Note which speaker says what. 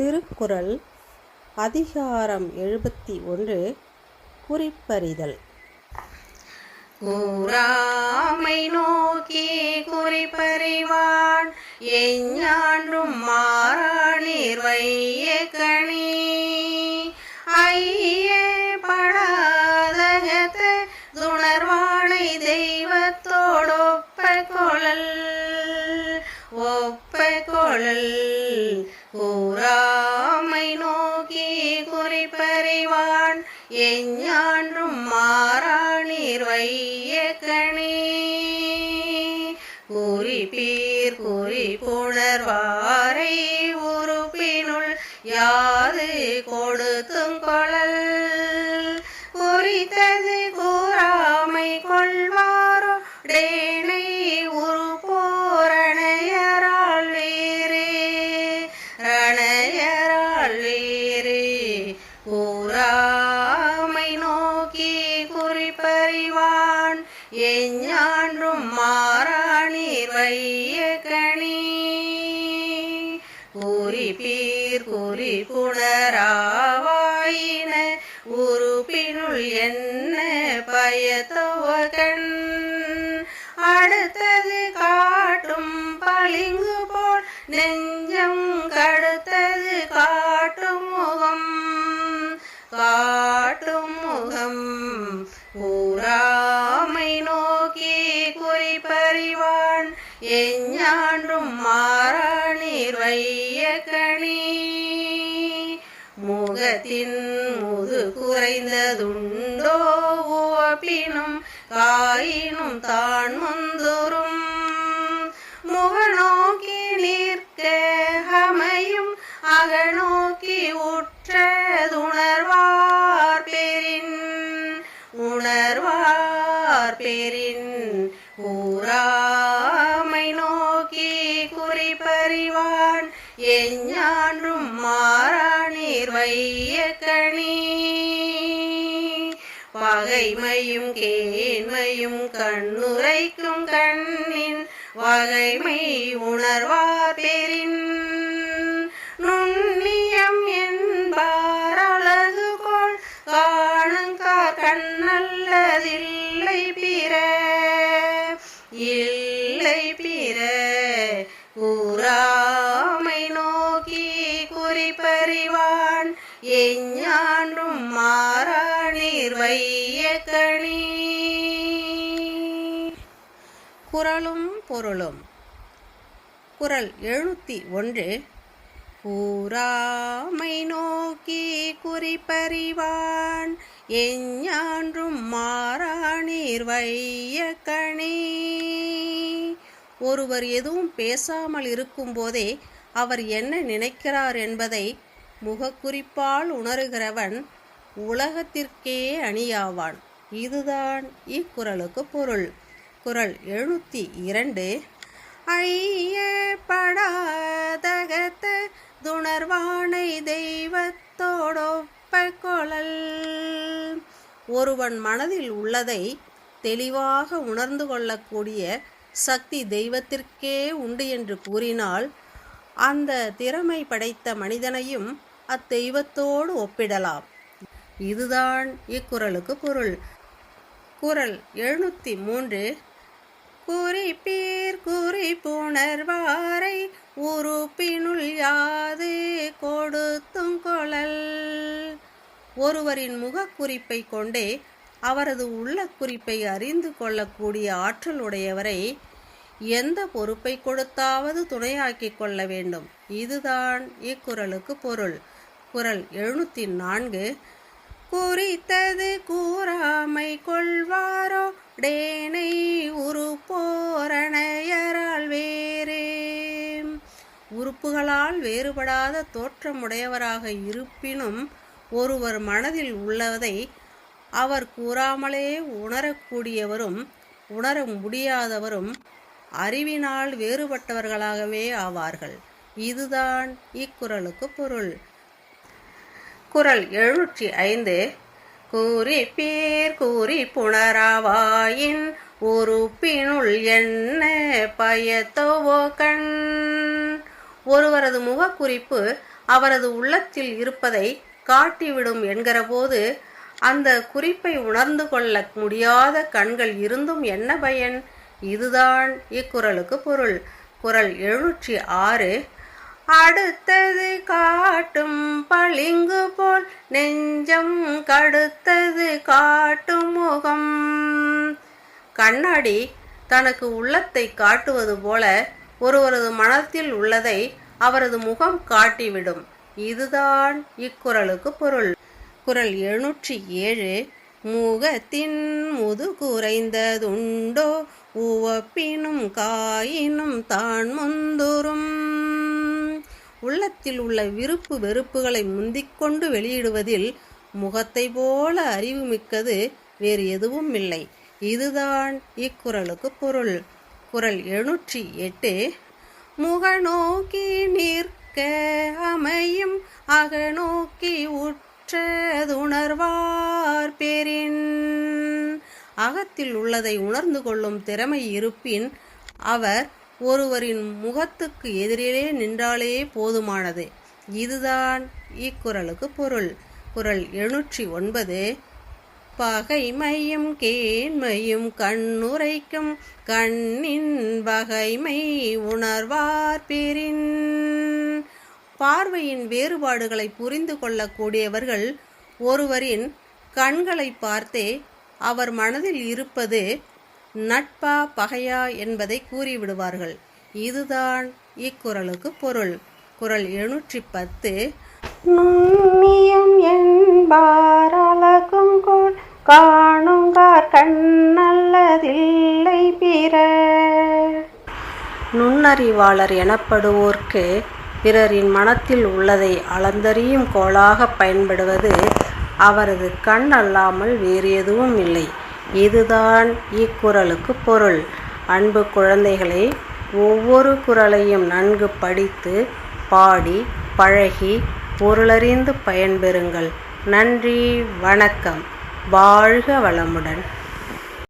Speaker 1: திருக்குறள் அதிகாரம் எழுபத்தி ஒன்று குறிப்பறிதல்.
Speaker 2: ஊராமை நோக்கி குறிப்பறிவான் எஞ்ஞான்றும் மாறா நீர்வை கொழல் கூறாமை நோக்கி குறிப்பறிவான். எஞ்ஞான்றும் மாறாளீர் வையக்கணே குறிப்பீர் குறிப்புணர்வாரை உறுப்பினுள் யாது கொடுத்தும் கொள முகத்தின் முது குறைந்ததுண்டோ ஓப்பினும் காயினும் தான் முந்துரும் முகநோக்கி நிற்க அமையும் அகநோக்கி உற்றதுணர்வார் பெரின் உணர்வார் பெரின் பகைமையும் கேண்மையும் கண்ணுரைக்கும் கண்ணின் வகைமை உணர்வார் பெரின் நுண்ணியம் என்பார் அழகு கோள் காணுங்கார் கண்ணல்லதில்லை பிற. இல்லை பிற. கூறாமை நோக்கி குறிப்பறிவான். எஞ்ஞான்றும் மாறாளீர் வையக்கணி கணி
Speaker 1: பொருளும். குறள் எழுநூற்றி ஒன்று. கூறாமை நோக்கி குறிப்பறிவான். எஞ்ஞான்றும் மாறாணீர் வையக்கணி ஒருவர் எதுவும் பேசாமல் இருக்கும்போதே அவர் என்ன நினைக்கிறார் என்பதை முகக்குறிப்பால் உணருகிறவன் உலகத்திற்கே அணியாவான். இதுதான் இக்குறளுக்கு பொருள். குரல் எழுநூற்றி இரண்டு. அழியப்படாதகத்த துணர்வானை தெய்வத்தோடொப்ப கொழல். ஒருவன் மனதில் உள்ளதை தெளிவாக உணர்ந்து கொள்ளக்கூடிய சக்தி தெய்வத்திற்கே உண்டு என்று கூறினால் அந்த திறமை படைத்த மனிதனையும் அத்தெய்வத்தோடு ஒப்பிடலாம். இதுதான் இக்குறளுக்கு பொருள். குறள் எழுநூற்றி மூன்று. குறிப்பீர் குறிப்புணர்வாரை உறுப்பினுள் யாது கொடுத்தும் கொழல். ஒருவரின் முகக்குறிப்பை கொண்டே அவரது உள்ள குறிப்பை அறிந்து கொள்ளக்கூடிய ஆற்றல் உடையவரை எந்த பொறுப்பை கொடுத்தாவது துணையாக்கிக் கொள்ள வேண்டும். இதுதான் இக்குறளுக்கு பொருள். குறள் எழுநூற்றி நான்கு. குறித்தது கூறாமை கொள்வாரோ? டேனை உருப்போரணையரால் வேறே. உறுப்புகளால் வேறுபடாத தோற்றமுடையவராக இருப்பினும் ஒருவர் மனதில் உள்ளதை அவர் கூறாமலே உணரக்கூடியவரும் உணர முடியாதவரும் அறிவினால் வேறுபட்டவர்களாகவே ஆவார்கள். இதுதான் இக்குறளுக்கு பொருள். குரல் எழுநூற்றி ஐந்து. கூறி பேர் கூறி புணராவாயின் உறுப்பினுள் என்ன பயத்தவோ கண். ஒருவரது முகக்குறிப்பு அவரது உள்ளத்தில் இருப்பதை காட்டிவிடும் என்கிறபோது அந்த குறிப்பை உணர்ந்து கொள்ள முடியாத கண்கள் இருந்தும் என்ன பயன்? இதுதான் இக்குறளுக்கு பொருள். குரல் எழுநூற்றி ஆறு. அடுத்தது காட்டும் பளிங்கு போல் நெஞ்சம் கடுத்தது காட்டும் முகம். கண்ணாடி தனக்கு உள்ளத்தை காட்டுவது போல ஒருவரது மனத்தில் உள்ளதை அவரது முகம் காட்டிவிடும். இதுதான் இக்குறளுக்கு பொருள். குரல் எழுநூற்றி ஏழு முகத்தின் முது குறைந்ததுண்டோ உவப்பினும் காயினும் தான் முந்துரும் உள்ளத்தில் உள்ள விருப்பு வெறுப்புகளை முந்திக்கொண்டு வெளியிடுவதில் முகத்தை போல அறிவு மிக்கது வேறு எதுவும் இல்லை. இதுதான் இக்குறளுக்கு பொருள். குரல் எழுநூற்றி எட்டு முகநோக்கி நிற்க அமையும் அகநோக்கி உற்றதுணர்வார் பெறின் அகத்தில் உள்ளதை உணர்ந்து கொள்ளும் திறமை இருப்பின் அவர் ஒருவரின் முகத்துக்கு எதிரிலே நின்றாலே போதுமானது. இதுதான் இக்குறளுக்கு பொருள். குரல் எழுநூற்றி ஒன்பது பகைமையும் கேண்மையும் கண்ணுரைக்கும் கண்ணின் பகைமை உணர்வார் பெறின் பார்வையின் வேறுபாடுகளை புரிந்து கொள்ளக்கூடியவர்கள் ஒருவரின் கண்களை பார்த்தே அவர் மனதில் இருப்பது நட்பா பகையா என்பதை கூறிவிடுவார்கள். இதுதான் இக்குறளுக்கு பொருள். குறள் எழுநூற்றி பத்து
Speaker 2: நுண்ணியம் என்பார் அழகும் காணுங்கார் கண்ணல்லதில்லை பிற.
Speaker 1: நுண்ணறிவாளர் எனப்படுவோர்க்கு பிறரின் மனத்தில் உள்ளதை அளந்தறியும் கோளாக பயன்படுவது அவரது கண் அல்லாமல் வேறு எதுவும் இல்லை. இதுதான் இக்குறளுக்கு பொருள். அன்பு குழந்தைகளே ஒவ்வொரு குறளையும் நன்கு படித்து பாடி பழகி பொருளறிந்து பயன்பெறுங்கள். நன்றி வணக்கம். வாழ்க வளமுடன்.